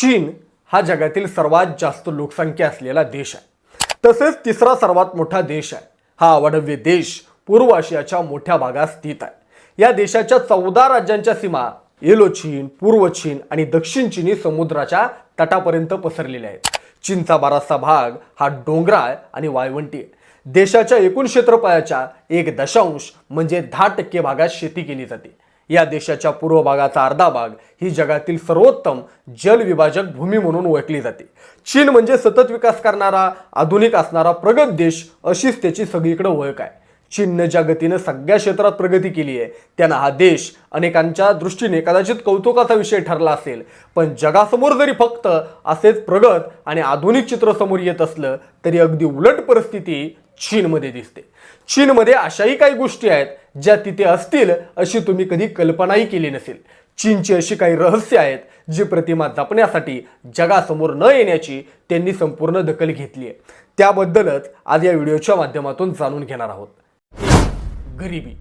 चीन हा जगातील सर्वात जास्त लोकसंख्या असलेला देश आहे. तसेच तिसरा सर्वात मोठा देश आहे. हा अवाढव्य देश पूर्व आशियाच्या मोठ्या भागात स्थित आहे. या देशाच्या चौदा राज्यांच्या सीमा येलो चीन पूर्व चीन आणि दक्षिण चीनी समुद्राच्या तटापर्यंत पसरलेल्या आहेत. चीनचा बराचसा भाग हा डोंगराळ आणि वाळवंटी आहे. देशाच्या एकूण क्षेत्रफळाच्या एक दशांश म्हणजे दहा टक्के भागात शेती केली जाते. या देशाच्या पूर्व भागाचा अर्धा भाग ही जगातील सर्वोत्तम जलविभाजक भूमी म्हणून ओळखली जाते. चीन म्हणजे सतत विकास करणारा आधुनिक असणारा प्रगत देश अशीच त्याची सगळीकडे ओळख आहे. चीननं ज्या गतीनं सगळ्या क्षेत्रात प्रगती केली आहे त्यांना हा देश अनेकांच्या दृष्टीने कदाचित कौतुकाचा विषय ठरला असेल. पण जगासमोर जरी फक्त असेच प्रगत आणि आधुनिक चित्र समोर येत असलं तरी अगदी उलट परिस्थिती चीनमध्ये दिसते. चीनमध्ये अशाही काही गोष्टी आहेत ज्या तिथे असतील अशी तुम्ही कधी कल्पनाही केली नसेल. चीनची अशी काही रहस्य आहेत जी प्रतिमा जपण्यासाठी जगासमोर न येण्याची त्यांनी संपूर्ण दखल घेतली आहे. त्याबद्दलच आज या व्हिडिओच्या माध्यमातून जाणून घेणार आहोत. गरिबी.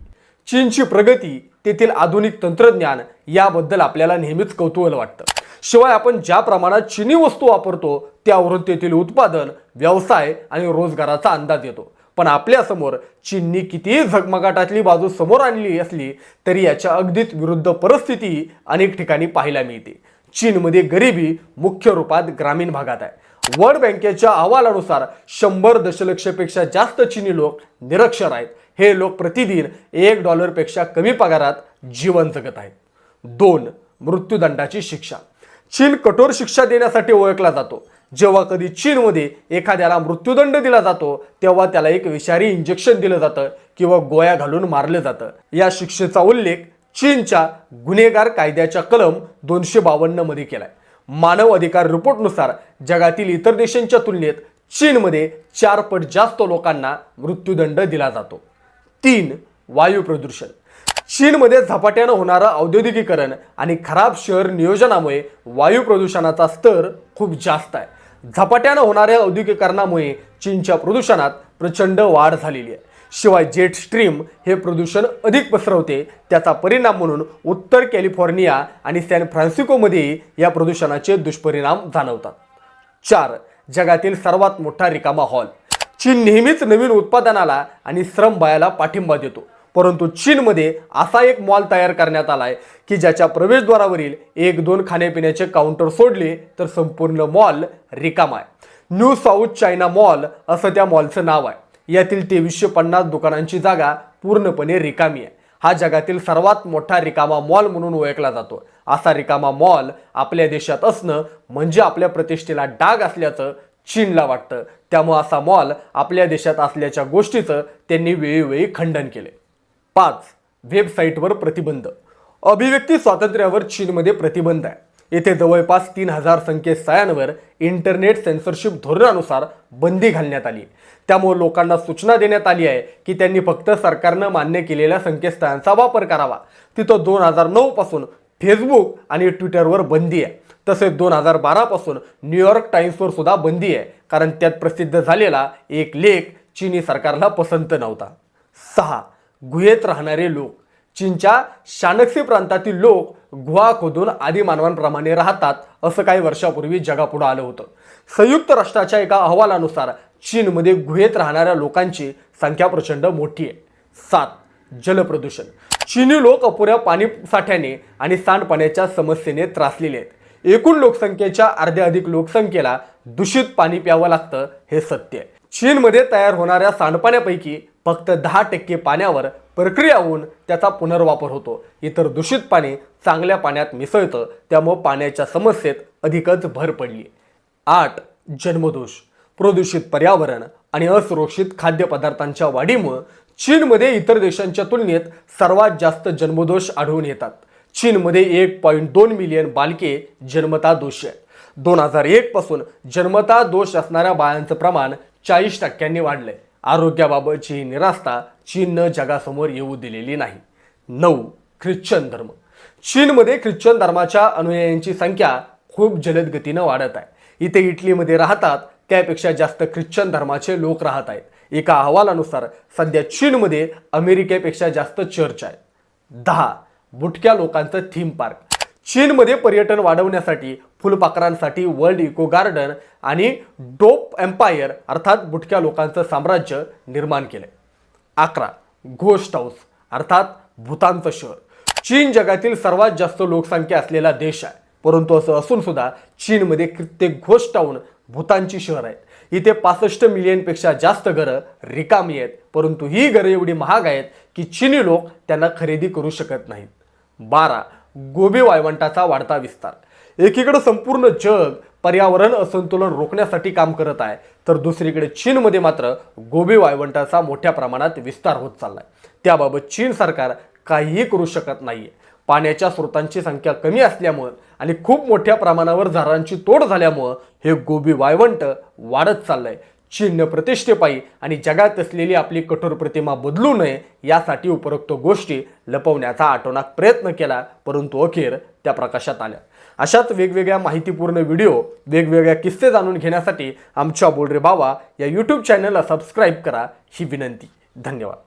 चीनची प्रगती तेथील आधुनिक तंत्रज्ञान याबद्दल आपल्याला नेहमीच कौतूहल वाटतं. शिवाय आपण ज्या प्रमाणात चिनी वस्तू वापरतो त्यावरून तेथील उत्पादन व्यवसाय आणि रोजगाराचा अंदाज येतो. पण आपल्यासमोर चीननी कितीही झगमगाटातली बाजू समोर आणली असली तरी याच्या अगदीच विरुद्ध परिस्थिती अनेक ठिकाणी पाहायला मिळते. चीनमध्ये गरिबी मुख्य रूपात ग्रामीण भागात आहे. वर्ल्ड बँकेच्या अहवालानुसार शंभर दशलक्षपेक्षा जास्त चीनी लोक निरक्षर आहेत. हे लोक प्रतिदिन एक डॉलरपेक्षा कमी पगारात जीवन जगत आहेत. दोन मृत्यूदंडाची शिक्षा. चीन कठोर शिक्षा देण्यासाठी ओळखला जातो. जेव्हा कधी चीनमध्ये एखाद्याला मृत्यूदंड दिला जातो तेव्हा त्याला एक विषारी इंजेक्शन दिलं जातं किंवा गोळ्या घालून मारलं जातं. या शिक्षेचा उल्लेख चीनच्या गुन्हेगार कायद्याच्या कलम दोनशे बावन्नमध्ये केलाय. मानव अधिकार रिपोर्टनुसार जगातील इतर देशांच्या तुलनेत चीनमध्ये चार पट जास्त लोकांना मृत्यूदंड दिला जातो. तीन वायू प्रदूषण. चीनमध्ये झपाट्यानं होणारं औद्योगिकीकरण आणि खराब शहर नियोजनामुळे वायू प्रदूषणाचा स्तर खूप जास्त आहे. झपाट्यानं होणाऱ्या औद्योगिकरणामुळे चीनच्या प्रदूषणात प्रचंड वाढ झालेली आहे. शिवाय जेट स्ट्रीम हे प्रदूषण अधिक पसरवते त्याचा परिणाम म्हणून उत्तर कॅलिफोर्निया आणि सॅन फ्रान्सिस्कोमध्येही या प्रदूषणाचे दुष्परिणाम जाणवतात. चार जगातील सर्वात मोठा रिकामा हॉल. चीन नेहमीच नवीन उत्पादनाला आणि श्रम बायाला पाठिंबा देतो. परंतु चीनमध्ये असा एक मॉल तयार करण्यात आला आहे की ज्याच्या प्रवेशद्वारावरील एक दोन खाण्यापिण्याचे काउंटर सोडले तर संपूर्ण मॉल रिकामा आहे. न्यू साऊथ चायना मॉल असं त्या मॉलचं नाव आहे. यातील तेवीसशे पन्नास दुकानांची जागा पूर्णपणे रिकामी आहे. हा जगातील सर्वात मोठा रिकामा मॉल म्हणून ओळखला जातो. असा रिकामा मॉल आपल्या देशात असणं म्हणजे आपल्या प्रतिष्ठेला डाग असल्याचं चीनला वाटतं. त्यामुळं असा मॉल आपल्या देशात असल्याच्या गोष्टीचं त्यांनी वेळोवेळी खंडन केले पाच वेबसाईटवर प्रतिबंध. अभिव्यक्ती स्वातंत्र्यावर चीनमध्ये प्रतिबंध आहे. येथे जवळपास तीन हजार संकेतस्थळांवर इंटरनेट सेन्सरशिप धोरणानुसार बंदी घालण्यात आली. त्यामुळे लोकांना सूचना देण्यात आली आहे की त्यांनी फक्त सरकारनं मान्य केलेल्या संकेतस्थळांचा वापर करावा. तिथं दोन हजार नऊपासून फेसबुक आणि ट्विटरवर बंदी आहे. तसेच दोन हजार बारापासून न्यूयॉर्क टाइम्सवर सुद्धा बंदी आहे. कारण त्यात प्रसिद्ध झालेला एक लेख चीनी सरकारला पसंत नव्हता. सहा गुहेत राहणारे लोक. चीनच्या शानक्सी प्रांतातील लोक गुहा खोदून आदिमानवांप्रमाणे राहतात असं काही वर्षापूर्वी जगापुढं आलं होतं. संयुक्त राष्ट्राच्या एका अहवालानुसार चीनमध्ये गुहेत राहणाऱ्या लोकांची संख्या प्रचंड मोठी आहे. सात जलप्रदूषण. चीनी लोक अपुऱ्या पाणी साठ्याने आणि सांडपाण्याच्या समस्येने त्रासलेले आहेत. एकूण लोकसंख्येच्या अर्ध्या अधिक लोकसंख्येला दूषित पाणी प्यावं लागतं हे सत्य आहे. चीनमध्ये तयार होणाऱ्या सांडपाण्यापैकी फक्त दहा टक्के पाण्यावर प्रक्रिया होऊन त्याचा पुनर्वापर होतो. इतर दूषित पाणी चांगल्या पाण्यात मिसळतं त्यामुळं पाण्याच्या समस्येत अधिकच भर पडली. आठ जन्मदोष. प्रदूषित पर्यावरण आणि असुरक्षित खाद्यपदार्थांच्या वाढीमुळं चीनमध्ये इतर देशांच्या तुलनेत सर्वात जास्त जन्मदोष आढळून येतात. चीनमध्ये एक पॉईंट दोन मिलियन बालके जन्मता दोषी आहेत. दोन हजार एक पासून जन्मता दोष असणाऱ्या बाळांचं प्रमाण चाळीस टक्क्यांनी वाढलंय. आरोग्याबाबतची ही निरास्ता चीननं जगासमोर येऊ दिलेली नाही. नऊ ख्रिश्चन धर्म. चीनमध्ये ख्रिश्चन धर्माच्या अनुयायांची संख्या खूप जलद गतीनं वाढत आहे. इथे इटलीमध्ये राहतात त्यापेक्षा जास्त ख्रिश्चन धर्माचे लोक राहत आहेत. एका अहवालानुसार सध्या चीनमध्ये अमेरिकेपेक्षा जास्त चर्च आहे दहा बुटक्या लोकांचं थीम पार्क. चीनमध्ये पर्यटन वाढवण्यासाठी फुलपाखरांसाठी वर्ल्ड इको गार्डन आणि डोप एम्पायर अर्थात बुटक्या लोकांचं साम्राज्य निर्माण केलं अकरा घोस्ट हाऊस अर्थात भूतांचं शहर. चीन जगातील सर्वात जास्त लोकसंख्या असलेला देश आहे. परंतु असं असून सुद्धा चीनमध्ये कित्येक घोस्ट टाऊन भूतानची शहर आहेत. इथे पासष्ट मिलियनपेक्षा जास्त घरं रिकामी आहेत. परंतु ही घरं एवढी महाग आहेत की चीनी लोक त्यांना खरेदी करू शकत नाहीत. बारा गोबी वाळवंटाचा वाढता विस्तार. एकीकडे संपूर्ण जग पर्यावरण असंतुलन रोखण्यासाठी काम करत आहे तर दुसरीकडे चीनमध्ये मात्र गोबी वाळवंटाचा मोठ्या प्रमाणात विस्तार होत चाललाय. त्याबाबत चीन सरकार काहीही करू शकत नाहीये. पाण्याच्या स्रोतांची संख्या कमी असल्यामुळं आणि खूप मोठ्या प्रमाणावर झाडांची तोड झाल्यामुळं हे गोबी वाळवंट वाढत चाललंय. चिन्ह प्रतिष्ठेपायी आणि जगात असलेली आपली कठोर प्रतिमा बदलू नये यासाठी उपरोक्त गोष्टी लपवण्याचा आटोनाक प्रयत्न केला परंतु अखेर त्या प्रकाशात आल्या. अशाच वेगवेगळ्या माहितीपूर्ण व्हिडिओ वेगवेगळ्या किस्से जाणून घेण्यासाठी आमच्या बोलरे बावा या यूट्यूब चॅनलला सबस्क्राईब करा ही विनंती. धन्यवाद.